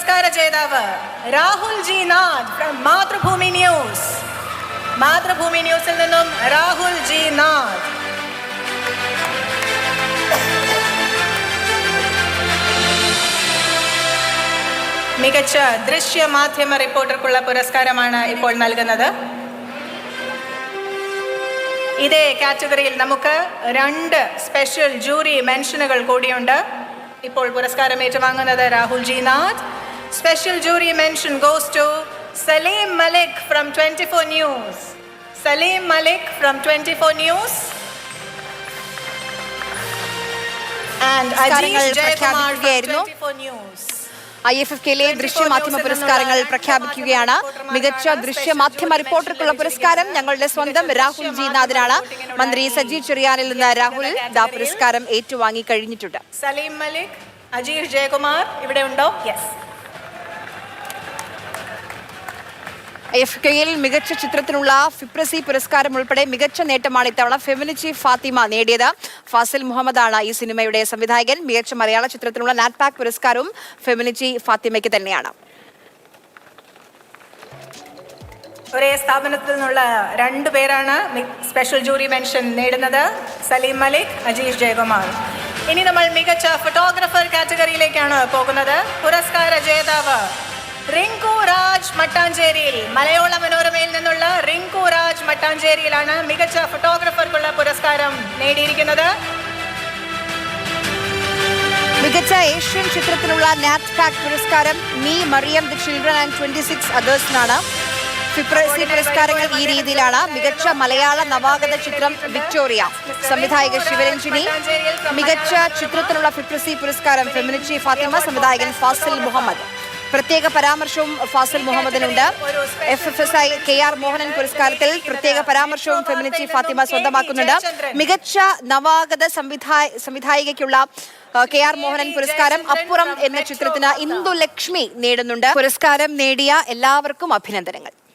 പുരസ്കാര ജേതാവ്. Rahul G Nath Mathrubhumi news. Mathrubhumi ന്യൂസിൽ നിന്നും രാഹുൽ ജി നാഥ്. മികച്ച ദൃശ്യ മാധ്യമ റിപ്പോർട്ടർക്കുള്ള പുരസ്കാരമാണ് ഇപ്പോൾ നൽകുന്നത്. ഇതേ കാറ്റഗറിയിൽ നമുക്ക് രണ്ട് സ്പെഷ്യൽ ജൂറി മെൻഷനുകൾ കൂടിയുണ്ട്. ഇപ്പോൾ പുരസ്കാരം ഏറ്റുവാങ്ങുന്നത് Rahul G Nath special jury mention goes to four news Saleem Malik from twenty four news and പുരസ്കാരങ്ങൾ അജീഷ് ജയകുമാർ പ്രഖ്യാപിക്കുകയായിരുന്നു. Twenty four news I F F കെയിലെ ദൃശ്യമാധ്യമ പുരസ്കാരങ്ങൾ പ്രഖ്യാപിക്കുകയാണ്. മികച്ച ദൃശ്യമാധ്യമ റിപ്പോർട്ടർക്കുള്ള പുരസ്കാരം ഞങ്ങളുടെ സ്വന്തം രാഹുൽ ജി നാഥിനാണ് മന്ത്രി സജി ചെറിയാനിൽ നിന്ന് രാഹുൽ ദാ പുരസ്കാരം ഏറ്റുവാങ്ങി കഴിഞ്ഞിട്ടുണ്ട് സലീം മലിക് അജീഷ് ജയകുമാർ ഇവിടെ ഉണ്ടോ? യെസ് ഐ എഫ് കെയിൽ മികച്ച ചിത്രത്തിനുള്ള ഫിപ്രസി പുരസ്കാരം ഉൾപ്പെടെ മികച്ച നേട്ടമാണ് ഇത്തവണ ഫെമിനിച്ചി ഫാത്തിമ നേടിയത്. ഫാസിൽ മുഹമ്മദാണ് ഈ സിനിമയുടെ സംവിധായകൻ. മികച്ച മലയാള ചിത്രത്തിനുള്ള നാറ്റ്പാക് പുരസ്കാരവും ഫെമിനിച്ചി ഫാത്തിമയ്ക്ക് തന്നെയാണ്. ഒരേ സ്ഥാപനത്തിൽ നിന്നുള്ള രണ്ടു പേരാണ് സ്പെഷ്യൽ ജൂറി മെൻഷൻ നേടുന്നത്. സലീം മലിക് അജീഷ് ജയകുമാർ. ഇനി നമ്മൾ മികച്ച ഫോട്ടോഗ്രാഫർ കാറ്റഗറിയിലേക്കാണ് പോകുന്നത്. പുരസ്കാര ജേതാവ് റിങ്കു രാജ് മട്ടാഞ്ചേരിയിൽ മലയാള മനോരമയിൽ നിന്നുള്ള റിങ്കുരാജ് മട്ടാഞ്ചേരിയിലാണ് മികച്ച ഫോട്ടോഗ്രാഫർക്കുള്ള പുരസ്കാരം നേടിയിരിക്കുന്നത്. മികച്ച ഏഷ്യൻ ചിത്രത്തിനുള്ള നാറ്റ് പാക് പുരസ്കാരം me Maryam the children and twenty six അതേഴ്സിനാണ് FIPRESCI പുരസ്കാരങ്ങൾ ഈ രീതിയിലാണ്. മികച്ച മലയാള നവാഗത ചിത്രം വിക്ടോറിയ. സംവിധായക ശിവരഞ്ജിനി. മികച്ച ചിത്രത്തിനുള്ള ഫിപ്രസി പുരസ്കാരം ഫെമിനിച്ചി ഫാത്തിമ സംവിധായകൻ ഫാസിൽ മുഹമ്മദ്. പ്രത്യേക പരാമർശവും Fazil മുഹമ്മദിനുണ്ട്. F F S I K R Mohanan പുരസ്കാരത്തിൽ പ്രത്യേക പരാമർശവും ഫെമിനിറ്റി ഫാത്തിമ സ്വന്തമാക്കുന്നുണ്ട്. മികച്ച നവാഗത സംവിധായ സംവിധായികയ്ക്കുള്ള കെ ആർ മോഹനൻ പുരസ്കാരം അപ്പുറം എന്ന ചിത്രത്തിന് ഇന്ദു ലക്ഷ്മി നേടുന്നുണ്ട്. പുരസ്കാരം നേടിയ എല്ലാവർക്കും അഭിനന്ദനങ്ങൾ.